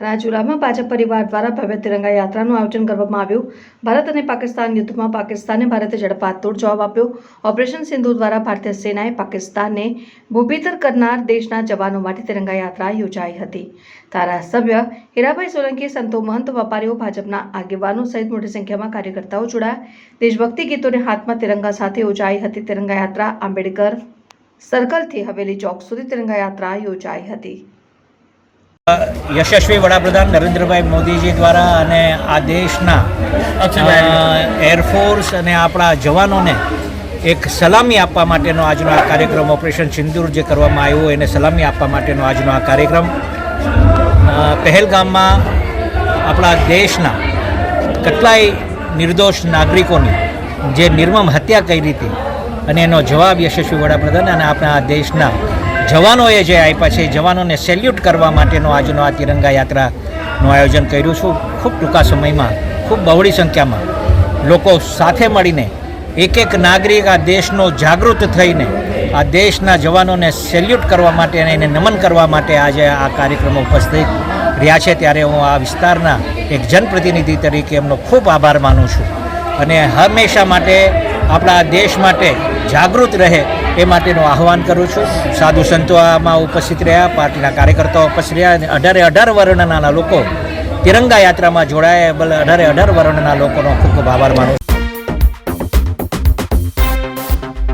રાજુલામાં ભાજપ પરિવાર દ્વારા ભવ્ય તિરંગા યાત્રાનું આયોજન કરવામાં આવ્યું. ભારત અને પાકિસ્તાન યુદ્ધમાં પાકિસ્તાને ભારતે ઝડપાતોડ જવાબ આપ્યો. ઓપરેશન સિંધુ દ્વારા ભારતીય સેનાએ પાકિસ્તાનને ભૂભીતર કરનાર દેશના જવાનો માટે તિરંગા યાત્રા યોજાઈ હતી. ધારાસભ્ય હીરાભાઈ સોલંકી સંતો મહંત વેપારીઓ, ભાજપના આગેવાનો સહિત મોટી સંખ્યામાં કાર્યકર્તાઓ જોડાયા. દેશભક્તિ ગીતોને હાથમાં તિરંગા સાથે યોજાઈ હતી. તિરંગા યાત્રા આંબેડકર સર્કલથી હવેલી ચોક સુધી તિરંગા યાત્રા યોજાઈ હતી. યશસ્વી વડાપ્રધાન નરેન્દ્રભાઈ મોદીજી દ્વારા અને આ દેશના એરફોર્સ અને આપણા જવાનોને એક સલામી આપવા માટેનો આજનો આ કાર્યક્રમ ઓપરેશન સિંદૂર જે કરવામાં આવ્યો એને સલામી આપવા માટેનો આજનો આ કાર્યક્રમ. પહેલગામમાં આપણા દેશના કેટલાય નિર્દોષ નાગરિકોની જે નિર્મમ હત્યા કરી હતી અને એનો જવાબ યશસ્વી વડાપ્રધાન અને આપણા દેશના જવાનોએ જે આપ્યા છે, જવાનોને સેલ્યુટ કરવા માટેનો આજનો આ તિરંગા યાત્રાનું આયોજન કર્યું છું. ખૂબ ટૂંકા સમયમાં, ખૂબ બહોળી સંખ્યામાં લોકો સાથે મળીને, એક એક નાગરિક આ દેશનો જાગૃત થઈને, આ દેશના જવાનોને સેલ્યુટ કરવા માટે અને એને નમન કરવા માટે આજે આ કાર્યક્રમો ઉપસ્થિત રહ્યા છે. ત્યારે હું આ વિસ્તારના એક જનપ્રતિનિધિ તરીકે એમનો ખૂબ આભાર માનું છું. અને હંમેશા માટે, આપણા દેશ માટે જાગૃત રહે એ માટેનું આહવાન કરું છું. સાધુ સંતો આમાં ઉપસ્થિત રહ્યા, પાર્ટીના કાર્યકર્તાઓ ઉપસ્થિત રહ્યા અને અઢારે અઢાર વર્ણના લોકો તિરંગા યાત્રામાં જોડાયા. બલ અઢારે અઢાર વર્ણના લોકોનો ખૂબ ખૂબ આભાર માનું